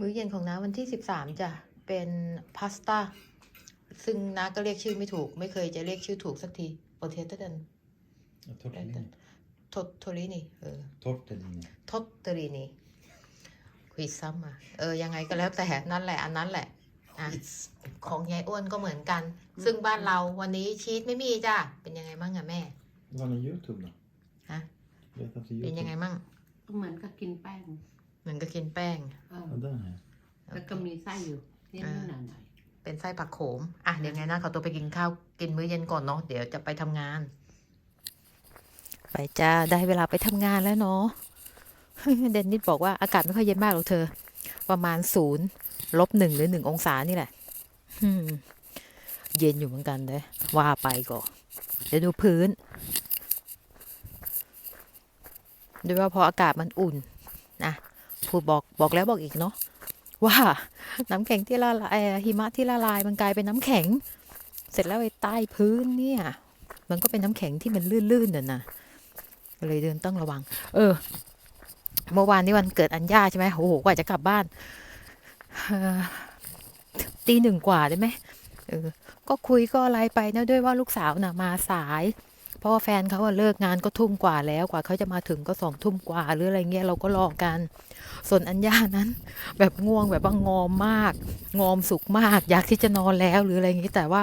มื้อเย็นของน้าวันที่สิบสามจ้ะ เป็นพาสต้า ซึ่งน้าก็เรียกชื่อไม่ถูก ไม่เคยจะเรียกชื่อถูกสักทีโปเทตเดน Tortellini. ทตโทรินีเออ Tortellini. ทตเตอรีนีคุยซ้ำอะเออ ยังไงก็แล้วแต่นั่นแหละ อันนั้นแหละอะของยายอ้วนก็เหมือนกัน ซึ่งบ้านเราวันนี้ชีสไม่มีจ้ะ เป็นยังไงมั่งอะแม่ Var det Youtube då? ฮะ Leta efter เป็นยังไง Youtube. มั่งก็เหมือนกับกินแป้งเห มือนกับกินแป้ง เออ Ja, den här. แล้วก็มีไส้อยู่นิดๆหน่อยเป็นไส้ผักโขม อะ เดี๋ยวไงนะขอตัวไปกินข้าว กินมื้อเย็นก่อนเนาะ เดี๋ยวจะไปทำงาน ไปจ้า ได้เวลาไปทำงานแล้วเนาะ เดนนิดบอกว่าอากาศไม่ค่อยเย็นมากหรอกเธอ ประมาณศูนย์ลบหนึ่งหรือหนึ่งองศานี่แหละอืมเย็นอยู่เหมือนกันเลยว่าไปก่อนเดี๋ยวดูพื้นด้วยว่าพออากาศมันอุ่นนะ พูดบอกบอกแล้วบอกอีกเนาะว่าน้ำแข็งที่ละลายหิมะที่ละลายมันกลายเป็นน้ำแข็ง เสร็จแล้วไอ้ใต้พื้นเนี่ย มันก็เป็นน้ำแข็งที่มันลื่นๆน่ะนะเลยเดินต้องระวัง เออ เมื่อวานนี้วันเกิดอัญญาใช่ไหมโอ้โหกว่าจะกลับบ้านออตีหนึ่งกว่าได้ไหมเออ ก็คุยก็อะไรไปนะด้วยว่าลูกสาวน่ะมาสาย เพราะว่าแฟนเขาอะเลิกงานก็ทุ่มกว่าแล้วกว่าเขาจะมาถึงก็สองทุ่มกว่า หรืออะไรเงี้ยเราก็รอกัน ส่วนอัญญานั้น แบบง่วงแบบว่างอมมาก งอมสุขมาก อยากที่จะนอนแล้วหรืออะไรอย่างนี้แต่ว่า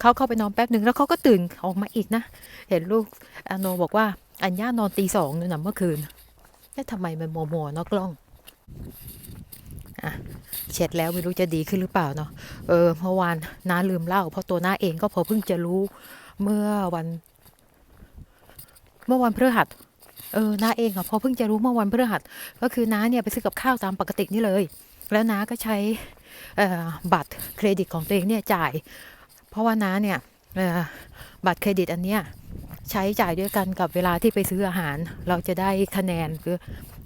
เขาเข้าไปนอนแป๊บหนึ่งแล้วเขาก็ตื่นออกมาอีกนะ เห็นลูกอโนบอกว่าอัญญานอนตีสองนู่นนะเมื่อคืนเอ๊ะทำไมมันโมโมนอกกล้องอะเช็ดแล้วไม่รู้จะดีขึ้นหรือเปล่าเนาะเออเมื่อวานน้าลืมเล่าเพราะตัวน้าเองก็พอเพิ่งจะรู้เมื่อวัน เมื่อวันพฤหัสเออน้าเองอะพอเพิ่งจะรู้เมื่อวันพฤหัส ก็คือน้าเนี่ยไปซื้อกับข้าวตามปกตินี่เลย แล้วน้าก็ใช้บัตรเครดิตของตัวเองเนี่ยจ่าย เพราะว่าน้าเนี่ยบัตรเครดิตอันเนี้ยใช้จ่ายด้วยกันกับเวลาที่ไปซื้ออาหาร เราจะได้คะแนนหรือ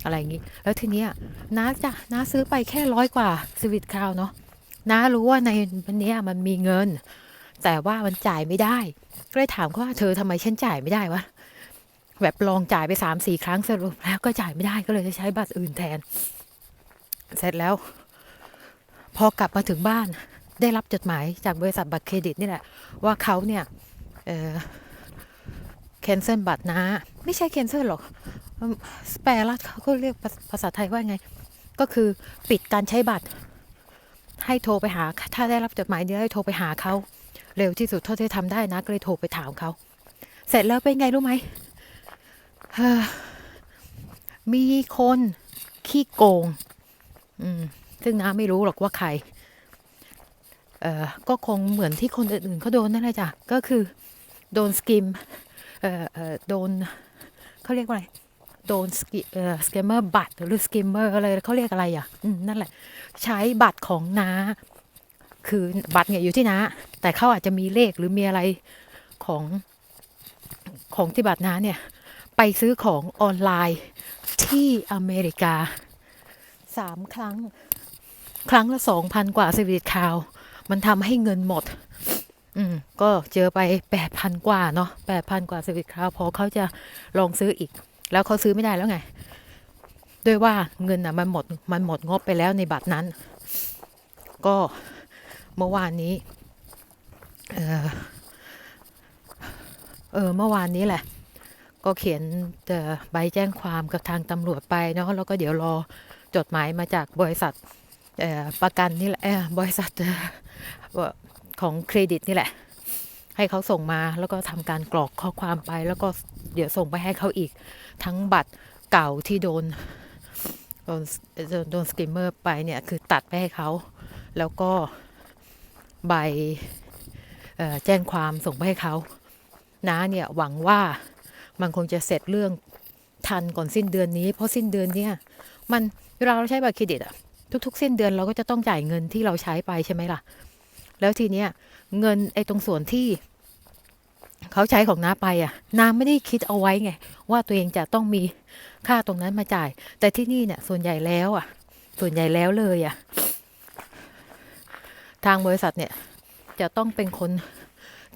อะไรอย่างนี้ แล้วทีเนี้ยน้าจะน้าซื้อไปแค่ร้อยกว่าสวิตคราวเนาะน้ารู้ว่าในวันนี้มันมีเงิน แต่ว่ามันจ่ายไม่ได้ก็เลยถามเขาว่าเธอทำไมฉันจ่ายไม่ได้วะ แบบลองจ่ายไปสามสี่ครั้งสรุปแล้วก็จ่ายไม่ได้ก็เลยจะใช้บัตรอื่นแทน เสร็จแล้ว พอกลับมาถึงบ้านได้รับจดหมายจากบริษัทบัตรเครดิตนี่แหละ ว่าเขาเนี่ยเออแคนเซิลบัตรนะ ไม่ใช่แคนเซิลหรอกอืมแปลแล้วเขาก็เรียกภาษาไทยว่าไง ก็คือปิดการใช้บัตร ให้โทรไปหา ถ้าได้รับจดหมายนี้ให้โทรไปหาเขา เร็วที่สุดเท่าที่ทำได้นะ ก็เลยโทรไปถามเขา เสร็จแล้วเป็นไงรู้ไหมเมีคนขี้โกง อืม ซึ่งน้าไม่รู้หรอกว่าใคร เอ่อ ก็คงเหมือนที่คนอื่นๆเขาโดนนั่นแหละจ้ะ ก็คือโดนสกิม เอ่อเอ่อโดนเขาเรียกว่าอะไร โดนสกิเอ่อสกิมเมอร์บัตรหรือสกิมเมอร์อะไรเขาเรียกอะไรอะ อืม นั่นแหละ ใช้บัตรของน้า คือบัตรเนี่ยอยู่ที่น้า แต่เขาอาจจะมีเลขหรือมีอะไรของของที่บัตรน้าเนี่ย ไปซื้อของออนไลน์ที่อเมริกาสามครั้ง ครั้งละสองพันกว่าสวิตคาว มันทำให้เงินหมด อืม ก็เจอไปแปดพันกว่าเนาะแปดพันกว่าสวิตคาว พอเขาจะลองซื้ออีก แล้วเขาซื้อไม่ได้แล้วไง ด้วยว่าเงินอะมันหมด มันหมดงบไปแล้วในบัตรนั้น ก็เมื่อวานนี้ เออเออ เมื่อวานนี้แหละ ก็เขียนใบแจ้งความกับทางตำรวจไปเนาะแล้วก็เดี๋ยวรอจดหมายมาจากบริษัทประกันนี่แหละบริษัทของเครดิตนี่แหละ ให้เขาส่งมาแล้วก็ทำการกรอกข้อความไป แล้วก็เดี๋ยวส่งไปให้เขาอีก ทั้งบัตรเก่าที่โดนโดนโดนสกิมเมอร์ไปเนี่ยคือตัดไปให้เขา แล้วก็ใบแจ้งความส่งไปให้เขาน้าเนี่ยหวังว่า มันคงจะเสร็จเรื่องทันก่อนสิ้นเดือนนี้ เพราะสิ้นเดือนเนี่ยมันเวลาเราใช้บัตรเครดิตอะทุกๆ สิ้นเดือนเราก็จะต้องจ่ายเงินที่เราใช้ไปใช่ไหมล่ะ แล้วทีเนี้ยเงินไอ้ตรงส่วนที่เขาใช้ของน้าไปอะน้าไม่ได้คิดเอาไว้ไง ว่าตัวเองจะต้องมีค่าตรงนั้นมาจ่าย แต่ที่นี่เนี่ย ส่วนใหญ่แล้วอะ ส่วนใหญ่แล้วเลยอะ ทางบริษัทเนี่ย จะต้องเป็นคน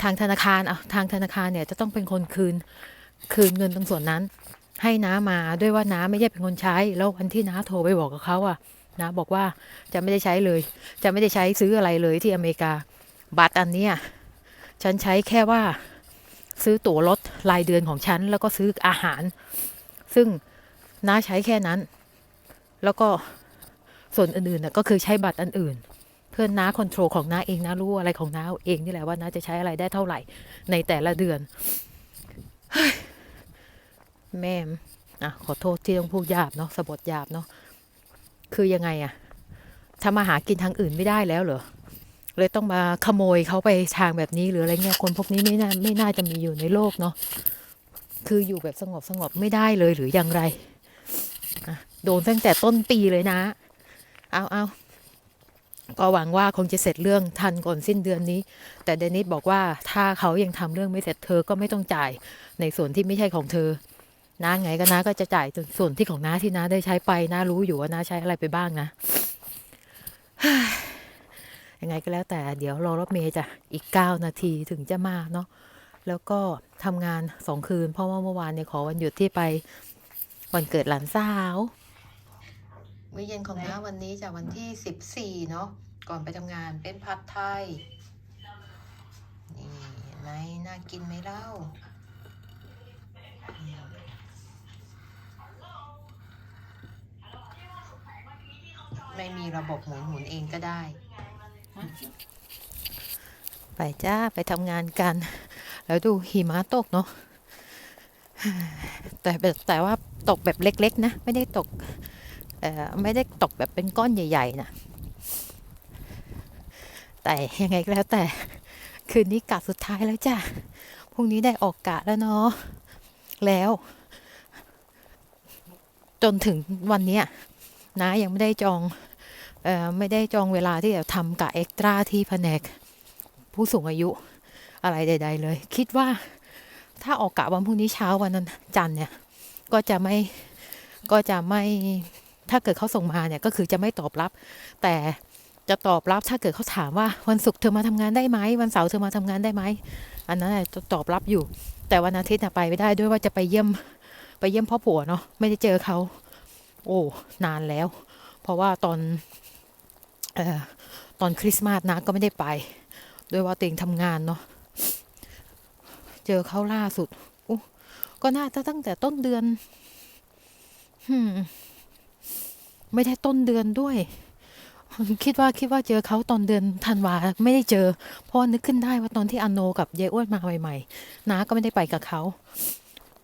ทางธนาคารอะทางธนาคารเนี่ยจะต้องเป็นคนคืน คืนเงินตรงส่วนนั้น ให้น้ามาด้วยว่าน้าไม่ใช่เป็นคนใช้ แล้ววันที่น้าโทรไปบอกกับเขาอะนะบอกว่าจะไม่ได้ใช้เลย จะไม่ได้ใช้ซื้ออะไรเลยที่อเมริกา บัตรอันเนี้ยฉันใช้แค่ว่าซื้อตั๋วรถรายเดือนของฉัน แล้วก็ซื้ออาหาร ซึ่งน้าใช้แค่นั้น แล้วก็ส่วนอื่นๆน่ะก็คือใช้บัตรอันอื่น เพื่อนน้าคอนโทรลของน้าเองนะรู้อะไรของน้าเองนี่แหละว่าน้าจะใช้อะไรได้เท่าไหร่ในแต่ละเดือน แม่มอะขอโทษที่ต้องพูดหยาบเนาะสะบดหยาบเนาะคือยังไงอะทำมาหากินทางอื่นไม่ได้แล้วเหรอเลยต้องมาขโมยเขาไปทางแบบนี้หรืออะไรเงี้ยคนพวกนี้ไม่น่าไม่น่าจะมีอยู่ในโลกเนาะคืออยู่แบบสงบสงบไม่ได้เลยหรืออย่างไรโดนตั้งแต่ต้นปีเลยนะ เอาเอาก็หวังว่าคงจะเสร็จเรื่องทันก่อนสิ้นเดือนนี้ แต่เดนิสบอกว่าถ้าเขายังทำเรื่องไม่เสร็จเธอก็ไม่ต้องจ่ายในส่วนที่ไม่ใช่ของเธอ น้าไงก็น้าก็จะจ่ายส่วนที่ของน้าที่น้าได้ใช้ไปน้ารู้อยู่ว่าน้าใช้อะไรไปบ้างนะยังไงก็แล้วแต่เดี๋ยวรอรถเมย์จะอีก 9 นาทีถึงจะมาเนาะแล้วก็ทำงานสองคืน เพราะว่าเมื่อวานเนี่ยขอวันหยุดที่ไปวันเกิดหลานสาวมื้อเย็นของน้าวันนี้จากวันที่ 14 เนาะก่อนไปทำงานเป็นผัดไทย นี่ไหมน่ากินไหมเล่าอืม ไม่มีระบบหมุนหมุนเองก็ได้ ไปจ้าไปทำงานกัน แล้วดูหิมะตกเนาะแต่แต่ว่าตกแบบเล็กๆนะ ไม่ได้ตกไม่ได้ตกแบบเป็นก้อนใหญ่ ๆนะแต่ยังไงก็แล้วแต่คืนนี้กะสุดท้ายแล้วจ้าพรุ่งนี้ได้ออกกะแล้วเนาะแล้ว จนถึงวันนี้นะยังไม่ได้จอง ไม่ได้จองเวลาที่จะทำกะเอ็กตร้าที่แผนกผู้สูงอายุอะไรใด ๆ เลย คิดว่าถ้าออกกะวันพรุ่งนี้เช้าวันนั้นจันเนี่ย ก็จะไม่ก็จะไม่ถ้าเกิดเขาส่งมาเนี่ยก็คือจะไม่ตอบรับ แต่จะตอบรับถ้าเกิดเขาถามว่าวันศุกร์เธอมาทำงานได้ไหมวันเสาร์เธอมาทำงานได้ไหมอันนั้นจะตอบรับอยู่ แต่วันอาทิตย์ไปไม่ได้ด้วยว่าจะไปเยี่ยมไปเยี่ยมพ่อผัวเนาะไม่ได้เจอเขา โอ้นานแล้ว เพราะว่าตอน ตอนคริสต์มาสนะก็ไม่ได้ไปด้วยว่าตัวเองทำงานเนาะเจอเขาล่าสุดก็น่าจะตั้งแต่ต้นเดือนไม่ได้ต้นเดือนด้วย คิดว่าคิดว่าเจอเขาตอนเดือนธันวาไม่ได้เจอ เพราะว่านึกขึ้นได้ว่าตอนที่อันโนกับเยายอ้วนมาใหม่ๆน้าก็ไม่ได้ไปกับเขา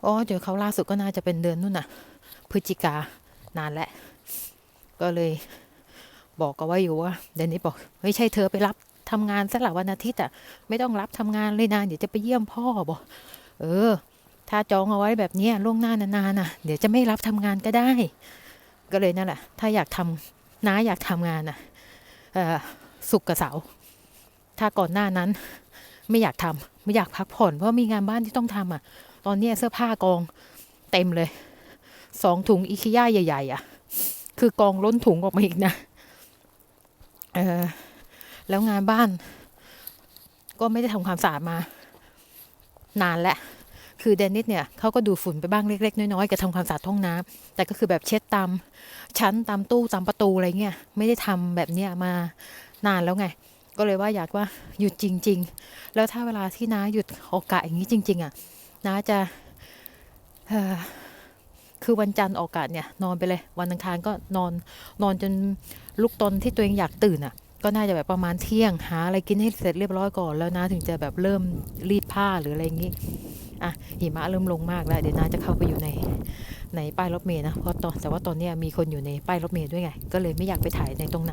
อ๋อเจอเขาล่าสุดก็น่าจะเป็นเดือนนู่นน่ะ พฤศจิกานานแล้วก็เลย บอกก็ว่าอยู่ว่าเดนนี่บอกเฮ้ยใช่เธอไปรับทำงานสลับวันอาทิตย์อะไม่ต้องรับทำงานเลยนะเดี๋ยวจะไปเยี่ยมพ่อบอกเออ ถ้าจองเอาไว้แบบนี้ล่วงหน้านานๆน่ะเดี๋ยวจะไม่รับทำงานก็ได้ ก็เลยนั่นแหละ ถ้าอยากทำน้าอยากทำงานอะสุกกับเสาถ้าก่อนหน้านั้น ไม่อยากทำไม่อยากพักผ่อน เพราะมีงานบ้านที่ต้องทำอะ ตอนนี้เสื้อผ้ากองเต็มเลยสองถุงอีคิย่าใหญ่ ๆ อะ คือกองล้นถุงออกมาอีกนะ เออแล้วงานบ้าน ก็ไม่ได้ทำความสะอาดมา นานแล้วคือเดนนิสเนี่ยเขาก็ดูฝุ่นไปบ้างเล็กๆ น้อยๆกับทำความสะอาดห้องน้ำแต่ก็คือแบบเช็ดตามชั้นตามตู้ตามประตูอะไรเงี้ยไม่ได้ทำแบบเนี้ยมานานแล้วไง ก็เลยว่าอยากว่าหยุดจริง ๆ แล้วถ้าเวลาที่น้าหยุดโอกาสอย่างนี้จริง ๆ อะน้าจะ คือวันจันทร์ออกกาสเนี่ยนอนไปเลย วันอังคารก็นอนนอนจนลุกตอนที่ตัวเองอยากตื่นอะ ก็น่าจะแบบประมาณเที่ยงหาอะไรกินให้เสร็จเรียบร้อยก่อนแล้วนะถึงจะแบบเริ่มรีดผ้าหรืออะไรอย่างนี้อะหิมะเริ่มลงมากแล้ว เดี๋ยวน้าจะเข้าไปอยู่ในในป้ายรถเมล์นะเพราะตอนแต่ว่าตอนนี้มีคนอยู่ในป้ายรถเมล์ด้วยไง ก็เลยไม่อยากไปถ่ายในตรงนั้น